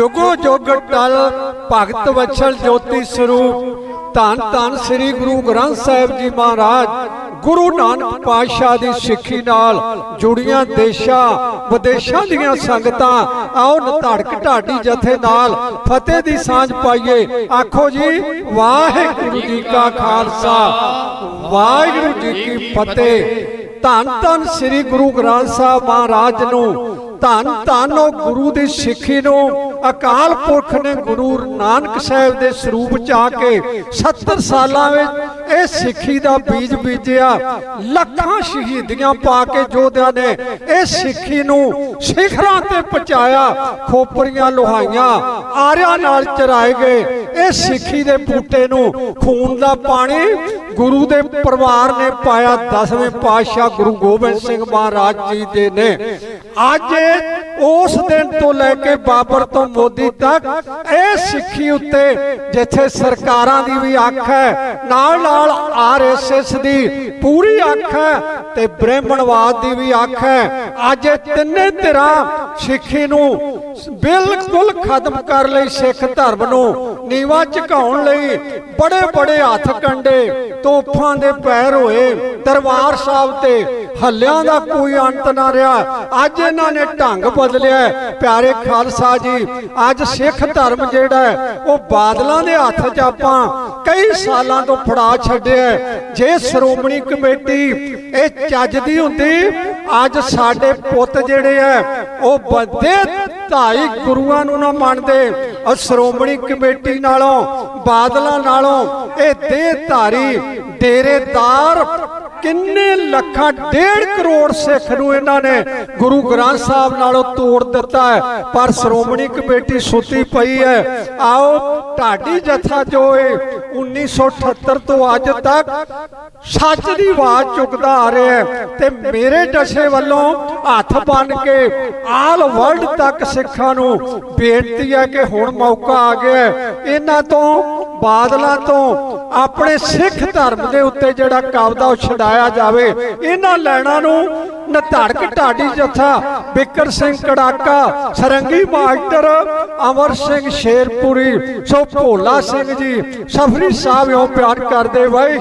ਜੁਗੋ ਜੁਗ ਟਲ ਭਗਤ ਵਛਲ ਜੋਤੀ ਸਰੂਪ। ਧੰਨ ਧੰਨ ਸ੍ਰੀ ਗੁਰੂ ਗ੍ਰੰਥ ਸਾਹਿਬ ਜੀ ਮਹਾਰਾਜ, ਗੁਰੂ ਨਾਨਕ ਪਾਤਸ਼ਾਹ ਦੀ ਸਿੱਖੀ ਨਾਲ ਜੁੜੀਆਂ ਦੇਸ਼ਾਂ, ਵਿਦੇਸ਼ਾਂ ਦੀਆਂ ਸੰਗਤਾਂ, ਆਓ ਨਧੜਕ ਢਾਡੀ ਜਥੇ ਨਾਲ ਫਤਿਹ ਦੀ ਸਾਂਝ ਪਾਈਏ। ਆਖੋ ਜੀ, ਵਾਹਿਗੁਰੂ ਜੀ ਕਾ ਖਾਲਸਾ, ਵਾਹਿਗੁਰੂ ਜੀ ਕੀ ਫਤਿਹ। ਧੰਨ ਧੰਨ ਸ੍ਰੀ ਗੁਰੂ ਗ੍ਰੰਥ ਸਾਹਿਬ ਮਹਾਰਾਜ ਨੂੰ, ਧੰਨ ਧੰਨ ਉਹ ਗੁਰੂ ਦੀ ਸਿੱਖੀ ਨੂੰ ਅਕਾਲ ਪੁਰਖ ਨੇ ਗੁਰੂ ਨਾਨਕ ਸਾਹਿਬ ਦੇ ਸਰੂਪ ਚ ਆ ਕੇ 70 ਸਾਲਾਂ ਵਿੱਚ ਇਹ ਸਿੱਖੀ ਦਾ ਬੀਜ ਬੀਜਿਆ, ਲੱਖਾਂ ਸ਼ਹੀਦੀਆਂ ਪਾ ਕੇ ਯੋਧਿਆਂ ਨੇ ਇਹ ਸਿੱਖੀ ਨੂੰ ਸਿਖਰਾਂ ਤੇ ਪਹੁੰਚਾਇਆ, ਖੋਪਰੀਆਂ ਲੋਹਾਈਆਂ, ਆਰਿਆਂ ਨਾਲ ਚਰਾਏ ਗਏ। ਇਹ ਸਿੱਖੀ ਦੇ ਬੂਟੇ ਨੂੰ ਖੂਨ ਦਾ ਪਾਣੀ ਗੁਰੂ ਦੇ ਪਰਿਵਾਰ ਨੇ ਪਾਇਆ, ਦਸਵੇਂ ਪਾਤਸ਼ਾਹ ਗੁਰੂ ਗੋਬਿੰਦ ਸਿੰਘ ਮਹਾਰਾਜ ਜੀ ਦੇ ਨੇ। ਅੱਜ ਉਸ ਦਿਨ ਤੋਂ ਲੈ ਕੇ ਬਾਬਰ ਤੋਂ ਮੋਦੀ ਤੱਕ ਇਹ ਸਿੱਖੀ ਉੱਤੇ ਜਿੱਥੇ ਸਰਕਾਰਾਂ ਦੀ ਵੀ ਅੱਖ ਹੈ ਨਾਲ ਨਾਲ ਆਰਐਸਐਸ ਦੀ ਪੂਰੀ ਅੱਖ ਹੈ ਤੇ ਬ੍ਰਾਹਮਣਵਾਦ ਦੀ ਵੀ ਅੱਖ ਹੈ, ਅੱਜ ਇਹ ਤਿੰਨੇ ਧਿਰਾਂ ਸਿੱਖੀ ਨੂੰ ਬਿਲਕੁਲ ਖਤਮ ਕਰ ਲਈ ਸਿੱਖ ਧਰਮ ਨੂੰ, ਨੀਵਾ ਝੁਕਾਉਣ ਲਈ ਬੜੇ ਬੜੇ ਹੱਥ ਕੰਡੇ ਤੋਫਾਂ ਦੇ ਪੈਰ ਹੋਏ, ਦਰਬਾਰ ਸਾਹਿਬ ਤੇ ਹੱਲਿਆਂ ਦਾ ਕੋਈ ਅੰਤ ਨਾ ਰਿਹਾ। ਅੱਜ ਇਹਨਾਂ ਨੇ ਢੰਗ ਬਦਲਿਆ ਪਿਆਰੇ ਖਾਲਸਾ ਜੀ ਅੱਜ ਸਿੱਖ ਧਰਮ ਜਿਹੜਾ ਹੈ, ਉਹ ਬਾਦਲਾਂ ਦੇ ਹੱਥ 'ਚ ਆਪਾਂ ਕਈ ਸਾਲਾਂ ਤੋਂ ਫੜਾ ਛੱਡਿਆ ਜੇ ਸ਼੍ਰੋਮਣੀ ਕਮੇਟੀ ਇਹ ਚੱਜਦੀ ਹੁੰਦੀ ਅੱਜ ਸਾਡੇ ਪੁੱਤ ਜਿਹੜੇ ਆ ਉਹ ਬੰਦੇ ਢਾਈ ਗੁਰੂਆਂ ਨੂੰ ਨਾ ਮੰਨਦੇ। ਔਰ ਸ਼੍ਰੋਮਣੀ ਕਮੇਟੀ ਨਾਲੋਂ ਬਾਦਲਾਂ ਨਾਲੋਂ ਇਹ ਦੇਹ ਧਾਰੀ ਡੇਰੇਦਾਰ ਕਿੰਨੇ ਲੱਖਾਂ, ਡੇਢ ਕਰੋੜ ਸਿੱਖ ਨੂੰ ਇਹਨਾਂ ਨੇ ਗੁਰੂ ਗ੍ਰੰਥ ਸਾਹਿਬ ਨਾਲੋਂ ਤੋੜ ਦਿੱਤਾ ਹੈ। ਪਰ ਸ਼੍ਰੋਮਣੀ ਕਮੇਟੀ ਸੁੱਤੀ ਪਈ ਹੈ। ਆਓ ਢਾਡੀ ਜਥਾ ਜੋ ਹੈ 1978 ਤੋਂ ਅੱਜ ਤੱਕ ਸੱਚ ਦੀ ਆਵਾਜ਼ ਚੁੱਕਦਾ ਆ ਰਿਹਾ ਹੈ ਤੇ ਮੇਰੇ ਡਸੇ ਵੱਲੋਂ ਹੱਥ ਬੰਨ ਕੇ ਆਲ ਵਰਲਡ ਤੱਕ ਸਿੱਖਾਂ ਨੂੰ ਬੇਨਤੀ ਹੈ ਕਿ ਹੁਣ ਮੌਕਾ ਆ ਗਿਆ ਇਹਨਾਂ ਤੋਂ, ਬਾਦਲਾਂ ਤੋਂ, ਆਪਣੇ ਸਿੱਖ ਧਰਮ ਦੇ ਉੱਤੇ ਜਿਹੜਾ ਕਬਜ਼ਾ ਉਹ ਛਡਾਇਆ ਜਾਵੇ, ਇਹਨਾਂ ਲੈਣਾ ਨੂੰ ਨਧੜਕ ਢਾਡੀ ਜਥਾ, ਬਿੱਕਰ ਸਿੰਘ ਕੜਾਕਾ, ਸਰੰਗੀ ਮਾਸਟਰ ਅਮਰ ਸਿੰਘ ਸ਼ੇਰਪੁਰੀ, ਸੋ ਭੋਲਾ ਸਿੰਘ ਜੀ ਸਫਰੀ ਸਾਹਿਬ ਉਹ ਪਿਆਰ ਕਰਦੇ ਬਾਈ।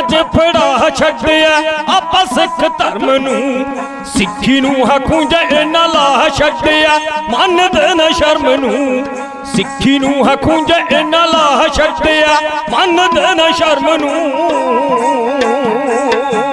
ਬਾਦਲਾਂ ਫੜਾ ਛੱਡਿਆ। ਆਪਾਂ ਸਿੱਖ ਧਰਮ ਨੂੰ, ਸਿੱਖੀ ਨੂੰ ਹਕੂੰ ਨਾ ਲਾ ਛੱਡਿਆ। ਮੰਨਦੇ ਨਾ ਸ਼ਰਮ ਨੂੰ, ਸਿੱਖੀ ਨੂੰ ਹਕੂੰ ਨਾ ਲਾ ਛੱਡਿਆ। ਮੰਨਦੇ ਨਾ ਸ਼ਰਮ ਨੂੰ।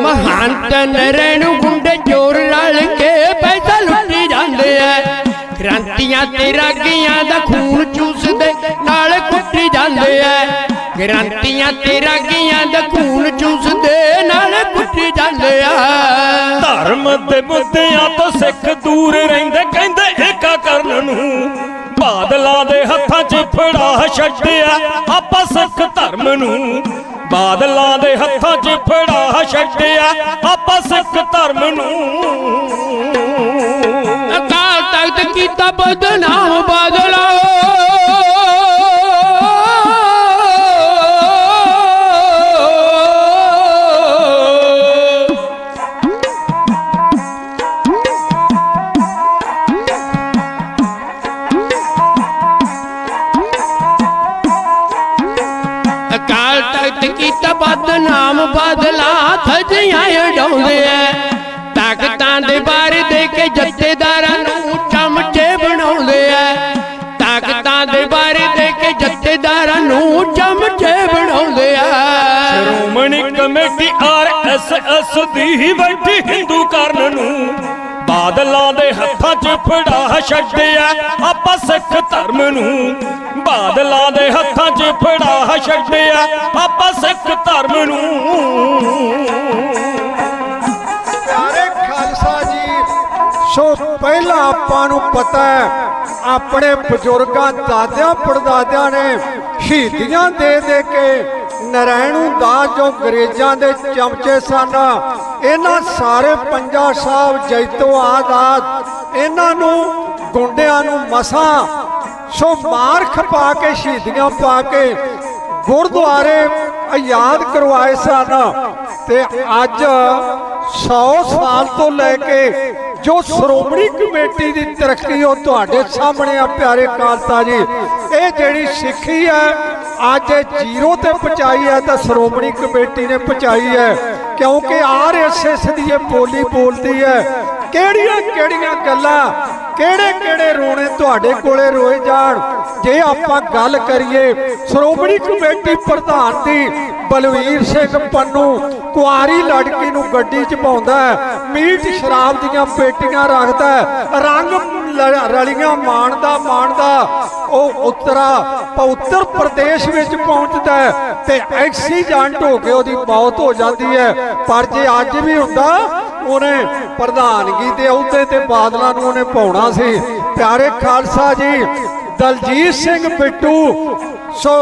ਮਹੰਤ ਨਰੈਣ ਗੁੰਡੇ ਚੋਰ ਰਲ ਕੇ ਪੈਸਾ ਲੁੱਟੀ ਜਾਂਦੇ ਐ। ਗ੍ਰੰਥੀਆਂ ਤੇ ਰਾਗੀਆਂ ਦਾ ਖੂਨ ਚੂਸਦੇ, ਨਾਲ ਕੁੱਟੀ ਜਾਂਦੇ ਐ। ਗ੍ਰੰਥੀਆਂ ਤੇ ਰਾਗੀਆਂ ਦਾ ਖੂਨ ਚੂਸਦੇ ਨਾਲ ਕੁੱਟੀ ਜਾਂਦੇ ਐ ਧਰਮ ਦੇ ਮੁੱਦਿਆਂ ਤੋਂ ਸਿੱਖ ਦੂਰ ਰਹਿੰਦੇ ਕਹਿੰਦੇ ਏਕਾ ਕਰਨ ਨੂੰ ਬਾਦਲਾਂ ਦੇ ਹੱਥਾਂ 'ਚ ਫੜਾ ਛੱਡਿਆ। ਆਪਾਂ ਸਿੱਖ ਧਰਮ ਨੂੰ ਬਾਦਲਾਂ ਦੇ ਹੱਥਾਂ 'ਚ ਫੜਾ ਛੱਡਿਆ। ਆਪਾਂ ਸਿੱਖ ਧਰਮ ਨੂੰ ਅਕਾਲ ਤਖਤ ਕੀਤਾ ਬਦਨਾਮ ਕੀਤਾ ਬਦਨਾਮ ਬਦਲਾ ਥਜੀਆਂ ਉਡਾਉਂਦੇ ਐ। ਤਾਕਤਾਂ ਦੇ ਬਾਰੇ ਦੇ ਕੇ ਜੱਥੇਦਾਰਾਂ ਨੂੰ ਚਮਚੇ ਬਣਾਉਂਦੇ ਐ। ਤਾਕਤਾਂ ਦੇ ਬਾਰੇ ਦੇ ਕੇ ਜੱਥੇਦਾਰਾਂ ਨੂੰ ਚਮਚੇ ਬਣਾਉਂਦੇ ਐ। ਸ਼੍ਰੋਮਣੀ ਕਮੇਟੀ ਆਰਐਸਐਸ ਦੀ ਬੈਠੀ ਹਿੰਦੂ ਕਰਨ ਨੂੰ। ਬਾਦਲਾਂ ਦੇ ਹੱਥਾਂ 'ਚ ਫੜਾ ਛੱਡਿਆ। ਆਪਾਂ ਸਿੱਖ ਧਰਮ ਨੂੰ ਬਾਦਲਾਂ ਦੇ ਹੱਥਾਂ 'ਚ ਫੜਾ ਛੱਡਿਆ। ਆਪਾਂ ਸਿੱਖ ਧਰਮ ਨੂੰ ਪਿਆਰੇ ਖਾਲਸਾ ਜੀ, ਸੋ ਪਹਿਲਾਂ ਆਪਾਂ ਨੂੰ ਪਤਾ ਹੈ, ਆਪਣੇ ਬਜ਼ੁਰਗਾਂ ਦਾਦਿਆਂ ਪੜਦਾਦਿਆਂ ਨੇ ਸ਼ਹੀਦੀਆਂ ਦੇ ਦੇ ਕੇ ਨਰੈਣੂ ਦਾਸ ਜੋ ਅੰਗਰੇਜ਼ਾਂ ਦੇ ਚਮਚੇ ਸਨ, ਇਹਨਾਂ ਸਾਰੇ ਪੰਜਾ ਸਾਹਿਬ ਜੈਤੋ ਆਜ਼ਾਦ ਇਹਨਾਂ ਨੂੰ ਗੁੰਡਿਆਂ ਨੂੰ ਮਸਾਂ, ਸੋ ਮਾਰ ਖਪਾ ਕੇ, ਸ਼ਹੀਦੀਆਂ ਪਾ ਕੇ ਗੁਰਦੁਆਰੇ ਆਜ਼ਾਦ ਕਰਵਾਏ ਸਨ। ਤੇ ਅੱਜ 100 ਸਾਲ ਤੋਂ ਲੈ ਕੇ ਜੋ ਸ਼੍ਰੋਮਣੀ ਕਮੇਟੀ ਦੀ ਤਰੱਕੀ ਉਹ ਤੁਹਾਡੇ ਸਾਹਮਣੇ ਆ, ਪਿਆਰੇ ਕਾਲਤਾ ਜੀ, ਇਹ ਜਿਹੜੀ ਸਿੱਖੀ ਹੈ ਅੱਜ ਜ਼ੀਰੋ ਤੇ ਪਹੁੰਚਾਈ ਹੈ ਤਾਂ ਸ਼੍ਰੋਮਣੀ ਕਮੇਟੀ ਨੇ ਪਹੁੰਚਾਈ ਹੈ, ਕਿਉਂਕਿ ਆਰਐਸਐਸ ਦੀ ਇਹ ਬੋਲੀ ਬੋਲਦੀ ਹੈ। ਕਿਹੜੀਆਂ ਕਿਹੜੀਆਂ ਗੱਲਾਂ, ਕਿਹੜੇ ਕਿਹੜੇ ਰੋਣੇ ਤੁਹਾਡੇ ਕੋਲੇ ਰੋਏ ਜਾਣ? ਜੇ ਆਪਾਂ ਗੱਲ ਕਰੀਏ, ਸ਼੍ਰੋਮਣੀ ਕਮੇਟੀ ਪ੍ਰਧਾਨ ਦੀ ਬਲਵੀਰ ਸਿੰਘ ਪੰਨੂ ਕੁਆਰੀ ਲੜਕੀ ਨੂੰ ਗੱਡੀ 'ਚ ਪਾਉਂਦਾ ਮੀਟ ਸ਼ਰਾਬ ਦੀਆਂ ਪੇਟੀਆਂ ਰੱਖਦਾ ਰੰਗ ਰਲੀਆਂ ਮਾਣਦਾ ਮਾਣਦਾ, ਉਹ ਉਤਰਾ ਉੱਤਰ ਪ੍ਰਦੇਸ਼ ਵਿੱਚ ਪਹੁੰਚਦਾ ਤੇ ਐਕਸੀਡੈਂਟ ਹੋ ਕੇ ਉਹਦੀ ਮੌਤ ਹੋ ਜਾਂਦੀ ਹੈ। ਪਰ ਜੇ ਅੱਜ ਵੀ ਹੁੰਦਾ, ਉਹਨੇ ਪ੍ਰਧਾਨਗੀ ਦੇ ਅਹੁਦੇ ਤੇ ਬਾਦਲਾਂ ਨੂੰ ਉਹਨੇ ਪਾਉਣਾ ਸੀ। ਪਿਆਰੇ ਖਾਲਸਾ ਜੀ, ਦਲਜੀਤ ਸਿੰਘ ਬਿੱਟੂ, ਸੋ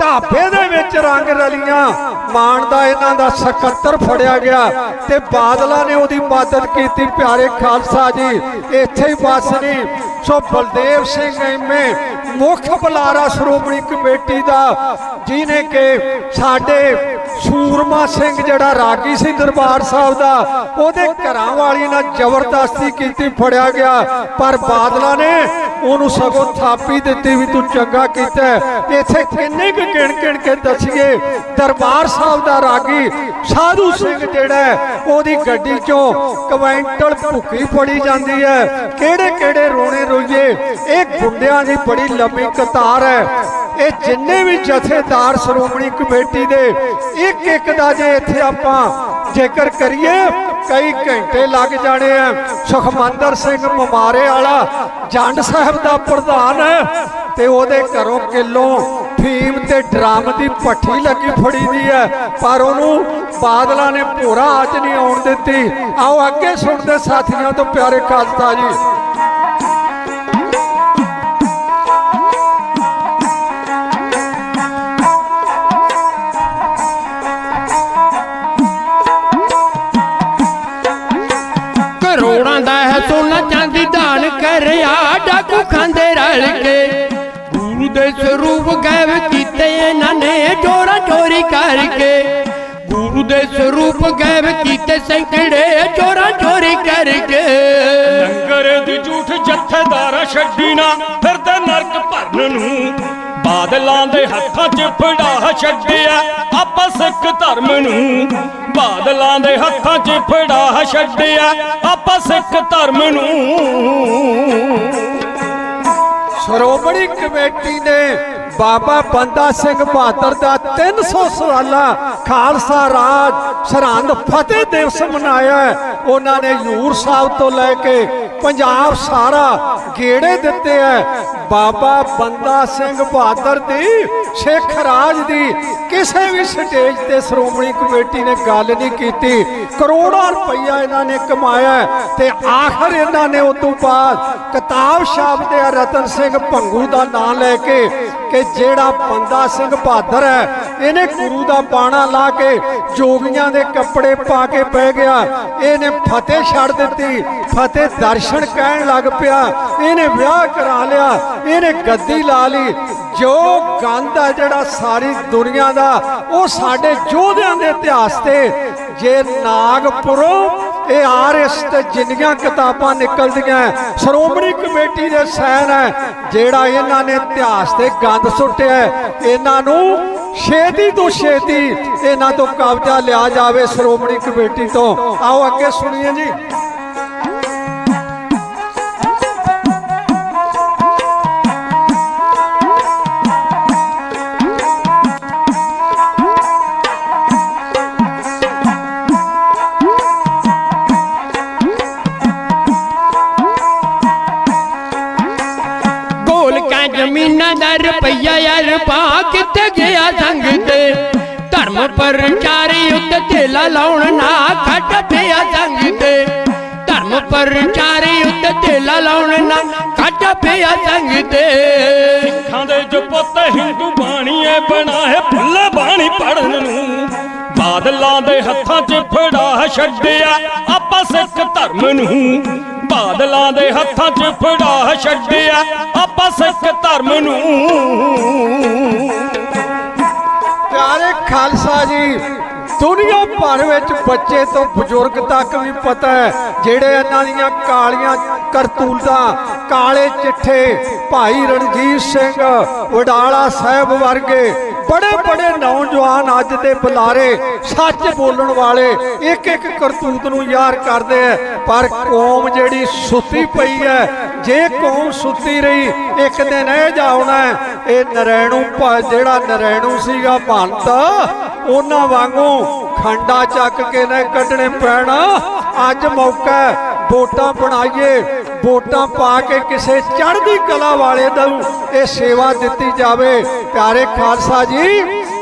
ਢਾਬੇ ਦੇ ਵਿੱਚ ਰੰਗ ਰਲੀਆਂ। ਮਾਣ ਦਾ ਇਹਨਾਂ ਦਾ ਸਕੱਤਰ ਫੜਿਆ ਗਿਆ ਤੇ ਬਾਦਲਾਂ ਨੇ ਉਹਦੀ ਮਦਦ ਕੀਤੀ। ਪਿਆਰੇ ਖਾਲਸਾ ਜੀ, ਇੱਥੇ ਹੀ ਬਸ ਨਹੀਂ ਸੋ ਬਲਦੇਵ ਸਿੰਘ ਐਮਏ, ਮੁੱਖ ਬੁਲਾਰਾ ਸ਼੍ਰੋਮਣੀ ਕਮੇਟੀ ਦਾ ਜਿਨੇ ਕਿ ਸਾਡੇ ਸੂਰਮਾ ਸਿੰਘ ਜਿਹੜਾ ਰਾਗੀ ਸੀ ਦਰਬਾਰ ਸਾਹਿਬ ਦਾ, ਉਹਦੇ ਘਰਾਂ ਵਾਲੀ ਨਾਲ ਜ਼ਬਰਦਸਤੀ ਕੀਤੀ, ਫੜਿਆ ਗਿਆ। ਪਰ ਬਾਦਲਾਂ ਨੇ ਉਹਨੂੰ ਸਗੋਂ ਥਾਪੀ ਦਿੱਤੀ ਵੀ ਤੂੰ ਚੰਗਾ ਕੀਤਾ। ਇੱਥੇ ਕਿੰਨੇ ਕੁ ਗਿਣ ਗਿਣ ਕੇ ਦੱਸੀਏ, ਦਰਬਾਰ ਸਾਹਿਬ ਦਾ ਰਾਗੀ ਸਾਧੂ ਸਿੰਘ ਜਿਹੜਾ ਉਹਦੀ ਗੱਡੀ ਚੋਂ ਕੁਇੰਟਲ ਭੁੱਕੀ ਫੜੀ ਜਾਂਦੀ ਹੈ। ਕਿਹੜੇ ਕਿਹੜੇ ਰੋਣੇ ਰੋਈਏ ਇਹ ਗੁੰਡਿਆਂ ਦੀ ਬੜੀ ਲੰਮੀ ਕਤਾਰ ਹੈ। ਇਹ ਜਿੰਨੇ ਵੀ ਜਥੇਦਾਰ ਸ਼੍ਰੋਮਣੀ ਕਮੇਟੀ ਦੇ ਇੱਕ ਇੱਕ ਦਾ ਜੇ ਇੱਥੇ ਆਪਾਂ ਜੇਕਰ ਕਰੀਏ, ਕਈ ਘੰਟੇ ਲੱਗ ਜਾਣੇ ਆ। ਸੁਖਮੰਦਰ ਸਿੰਘ ਮਮਾਰੇ ਵਾਲਾ ਜੰਡ ਸਾਹਿਬ ਦਾ ਪ੍ਰਧਾਨ ਹੈ ਤੇ ਉਹਦੇ ਘਰੋਂ ਕਿਲੋ ਫੀਮ ਤੇ ਡਰਮ ਦੀ ਪੱਠੀ ਲੱਗੀ ਫੜੀ ਦੀ ਹੈ। ਪਰ ਉਹਨੂੰ ਬਾਦਲਾਂ ਨੇ ਭੋਰਾ ਅੱਜ ਨਹੀਂ ਆਉਣ ਦਿੱਤੀ। ਆਓ ਅੱਗੇ ਸੁਣਦੇ ਸਾਥੀਆਂ ਤੋਂ ਪਿਆਰੇ ਖਾਲਸਾ ਜੀ। ਦਾਨ ਡਾਕੂ ਖਾਂਦੇ ਰਲ ਕੇ। ਗੁਰੂ ਦੇ ਸਰੂਪ ਗਾਇਬ ਕੀਤੇ, ਇਹਨਾਂ ਨੇ ਚੋਰਾ ਚੋਰੀ ਕਰਕੇ। ਗੁਰੂ ਦੇ ਸਰੂਪ ਗਾਇਬ ਕੀਤੇ, ਸੈਂਕੜੇ ਚੋਰਾ ਚੋਰੀ ਕਰਕੇ। ਲੰਗਰ ਦੀ ਝੂਠ ਜਥੇਦਾਰਾ ਛੱਡੀ ਫਿਰਦੇ ਨਰਕ ਭਰਨ ਨੂੰ। ਬਾਦਲਾਂ ਦੇ ਹੱਥਾਂ 'ਚ ਫੜਾ ਛੱਡਿਆ, ਆਪਾਂ ਸਿੱਖ ਧਰਮ ਨੂੰ। ਬਾਦਲਾਂ ਦੇ ਹੱਥਾਂ 'ਚ ਫੜਾ ਛੱਡਿਆ, ਆਪਾਂ ਸਿੱਖ ਧਰਮ ਨੂੰ। ਸ਼੍ਰੋਮਣੀ ਕਮੇਟੀ ਨੇ ਬਾਬਾ ਬੰਦਾ ਸਿੰਘ ਬਹਾਦਰ ਦਾ 300 ਸਾਲਾ ਖਾਲਸਾ ਰਾਜ ਸਰਹੰਦ ਫਤਿਹ ਦਿਵਸ ਮਨਾਇਆ ਉਹਨਾਂ ਨੇ ਹਜ਼ੂਰ ਸਾਹਿਬ ਤੋਂ ਲੈ ਕੇ ਪੰਜਾਬ ਸਾਰਾ ਗੇੜੇ ਦਿੱਤੇ ਹੈ। ਬਾਬਾ ਬੰਦਾ ਸਿੰਘ ਬਹਾਦਰ ਦੀ, ਸਿੱਖ ਰਾਜ ਦੀ, ਕਿਸੇ ਵੀ ਸਟੇਜ ਤੇ ਸ਼੍ਰੋਮਣੀ ਕਮੇਟੀ ਨੇ ਗੱਲ ਨਹੀਂ ਕੀਤੀ। ਕਰੋੜਾਂ ਰੁਪਈਆ ਇਹਨਾਂ ਨੇ ਕਮਾਇਆ ਤੇ ਆਖਰ ਇਹਨਾਂ ਨੇ ਉਸ ਤੋਂ ਬਾਅਦ ਕਿਤਾਬ ਛਾਪਦੇ ਆ ਰਤਨ ਸਿੰਘ ਭੰਗੂ ਦਾ ਨਾਮ ਲੈ ਕੇ ਕਿ ਜਿਹੜਾ ਬੰਦਾ ਸਿੰਘ ਬਹਾਦਰ ਹੈ, ਇਹਨੇ ਗੁਰੂ ਦਾ ਬਾਣਾ ਲਾ ਕੇ ਜੋਗੀਆਂ ਦੇ ਕੱਪੜੇ ਪਾ ਕੇ ਪੈ ਗਿਆ। ਇਹਨੇ ਫਤਿਹ ਛੱਡ ਦਿੱਤੀ, ਫਤਿਹ ਦਰਸ਼ਨ ਕਹਿਣ ਲੱਗ ਪਿਆ। ਇਹਨੇ ਵਿਆਹ ਕਰਾ ਲਿਆ, ਇਹਨੇ ਗੱਦੀ ਲਾ ਲਈ। ਜੋ ਗੰਦ ਆ ਜਿਹੜਾ ਸਾਰੀ ਦੁਨੀਆ ਦਾ, ਉਹ ਸਾਡੇ ਯੋਧਿਆਂ ਦੇ ਇਤਿਹਾਸ ਤੇ, ਜੇ ਨਾਗਪੁਰੋਂ ਇਹ ਆਰਐਸ ਤੇ ਜਿੰਨੀਆਂ ਕਿਤਾਬਾਂ ਨਿਕਲਦੀਆਂ ਸ਼੍ਰੋਮਣੀ ਕਮੇਟੀ ਦੇ ਸੈਨ ਹੈ ਜਿਹੜਾ ਇਹਨਾਂ ਨੇ ਇਤਿਹਾਸ ਤੇ ਗੰਦ ਸੁੱਟਿਆ ਇਹਨਾਂ ਨੂੰ ਛੇਤੀ ਤੋਂ ਛੇਤੀ ਇਹਨਾਂ ਤੋਂ ਕਬਜ਼ਾ ਲਿਆ ਜਾਵੇ ਸ਼੍ਰੋਮਣੀ ਕਮੇਟੀ ਤੋਂ। ਆਓ ਅੱਗੇ ਸੁਣੀਏ ਜੀ। ਗੋਲ ਜ਼ਮੀਨਾਂ ਦਾ ਰੁਪਈਆ ਯਾਰ ਪਾ ਕਿੱਥੇ ਗਿਆ ਸੰਗ ਤੇ? ਧਰਮ ਪ੍ਰਚਾਰੀ ਉੱਤੇ ਢੇਲਾ ਲਾਉਣ ਨਾ ਖੱਟ ਪਿਆ ਸੰਗ ਤੇ। ਧਰਮ ਪ੍ਰਚਾਰੀ ਉੱਤੇ ਢੇਲਾ ਲਾਉਣ ਨਾ ਕਾਟਾ ਪਿਆ ਸੰਗ ਤੇ। ਸਿੱਖਾਂ ਦੇ ਜੋ ਪੁੱਤ ਹਿੰਦੂ ਬਾਣੀਏ, ਬਣਾਏ ਭੁੱਲੇ ਬਾਣੀ ਪੜਨ ਨੂੰ। ਬਾਦਲਾਂ ਦੇ ਹੱਥਾਂ 'ਚ ਫੜਾ ਛੱਡਿਆ ਆਪਾਂ ਸਿੱਖ ਧਰਮ ਨੂੰ। ਬਾਦਲਾਂ ਦੇ ਹੱਥਾਂ 'ਚ ਫੜਾ ਛੱਡਿਆ। ਆਪਾਂ ਸਿੱਖ ਧਰਮ ਨੂੰ। ਪਿਆਰੇ ਖਾਲਸਾ ਜੀ, ਦੁਨੀਆ ਭਰ ਵਿੱਚ ਬੱਚੇ ਤੋਂ ਬਜ਼ੁਰਗ ਤੱਕ ਵੀ ਪਤਾ ਹੈ ਜਿਹੜੇ ਇਹਨਾਂ ਦੀਆਂ ਕਾਲੀਆਂ ਕਰਤੂਤਾਂ ਕਾਲੇ ਚਿੱਠੇ ਭਾਈ ਰਣਜੀਤ ਸਿੰਘ ਵਡਾਲਾ ਸਾਹਿਬ ਵਰਗੇ ਬੜੇ ਬੜੇ ਨੌਜਵਾਨ ਅੱਜ ਦੇ ਬੁਲਾਰੇ ਸੱਚ ਬੋਲਣ ਵਾਲੇ ਇੱਕ ਇੱਕ ਕਰਤੂਤ ਨੂੰ ਯਾਰ ਕਰਦੇ ਐ ਪਰ ਕੌਮ ਜਿਹੜੀ ਸੁੱਤੀ ਪਈ ਹੈ, ਜੇ ਕੌਮ ਸੁੱਤੀ ਰਹੀ, ਇੱਕ ਦਿਨ ਇਹ ਜਾਉਣਾ ਇਹ ਨਰੈਣੂ ਜਿਹੜਾ ਨਰੈਣੂ ਸੀਗਾ ਭੰਤ, ਉਹਨਾਂ ਵਾਂਗੂ ਖੰਡਾ ਚੱਕ ਕੇ ਨਾ ਕੱਢਣੇ ਪੈਣਾ। ਅੱਜ ਮੌਕਾ ਵੋਟਾਂ ਬਣਾਈਏ ਵੋਟਾਂ ਪਾ ਕੇ ਕਿਸੇ ਚੜ੍ਹਦੀ ਕਲਾ ਵਾਲੇ ਨੂੰ ਇਹ ਸੇਵਾ ਦਿੱਤੀ ਜਾਵੇ। ਪਿਆਰੇ ਖਾਲਸਾ ਜੀ,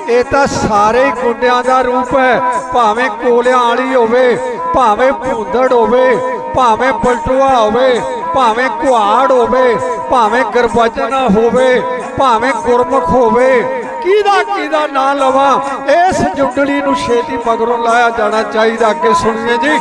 ਇਹ ਤਾਂ ਸਾਰੇ ਗੁੰਡਿਆਂ ਦਾ ਰੂਪ ਹੈ। ਭਾਵੇਂ ਕੋਲਿਆਂ ਵਾਲੀ ਹੋਵੇ, ਭਾਵੇਂ ਭੂੰਦੜ ਹੋਵੇ, ਭਾਵੇਂ ਪਲਟੂਆ ਹੋਵੇ, ਭਾਵੇਂ ਕੁਹਾੜ ਹੋਵੇ, ਭਾਵੇਂ ਗਰਬਜਨਾ ਹੋਵੇ, ਭਾਵੇਂ ਗੁਰਮੁਖ ਹੋਵੇ, ਕਿਹਦਾ ਕਿਹਦਾ ਨਾਂ ਲਵਾਂ, ਇਸ ਜੁੰਡਲੀ ਨੂੰ ਛੇਤੀ ਮਗਰੋਂ ਲਾਇਆ ਜਾਣਾ ਚਾਹੀਦਾ। ਅੱਗੇ ਸੁਣੀਏ ਜੀ।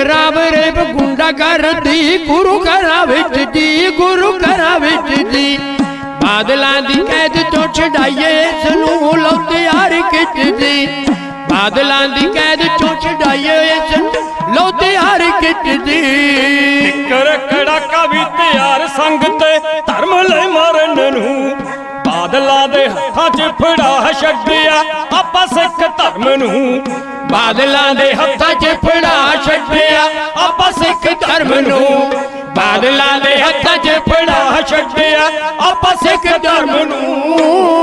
ਸ਼ਰਾਬ ਰੇਬ ਗੁੰਡਾ ਕਰਦੀ ਗੁਰੂ ਘਰਾਂ ਵਿੱਚ ਜੀ ਗੁਰੂ ਘਰਾਂ ਵਿੱਚ ਜੀ। ਬਾਦਲਾਂ ਦੀ ਕੈਦ ਤੋਂ ਛਡਾਈਏ ਇਸ ਨੂੰ ਲੋ ਤਿਆਰ ਖਿੱਚਦੀ ਬਾਦਲਾਂ ਦੀ ਕੈਦ ਤੋਂ ਛਡਾਈਏ ਇਸ ਨੂੰ ਲੋ ਤਿਆਰ ਖਿੱਚਦੀ ਕਰ ਕੜਾਕਾ ਵੀ ਤਿਆਰ ਸੰਗ ਤੇ ਧਰਮ ਲੈ ਮਾਰਨ ਨੂੰ। ਬਾਦਲਾਂ ਦੇ ਹੱਥਾਂ 'ਚ ਫੜਾ ਛੱਡਿਆ ਆਪਾਂ ਸਿੱਖ ਧਰਮ ਨੂੰ। ਬਾਦਲਾਂ ਦੇ ਹੱਥਾਂ 'ਚ ਫੜਾ ਦੇ ਹੱਥਾਂ 'ਚ ਫੜਾ ਛੱਡਿਆ ਆਪਾਂ ਸਿੱਖ ਧਰਮ ਨੂੰ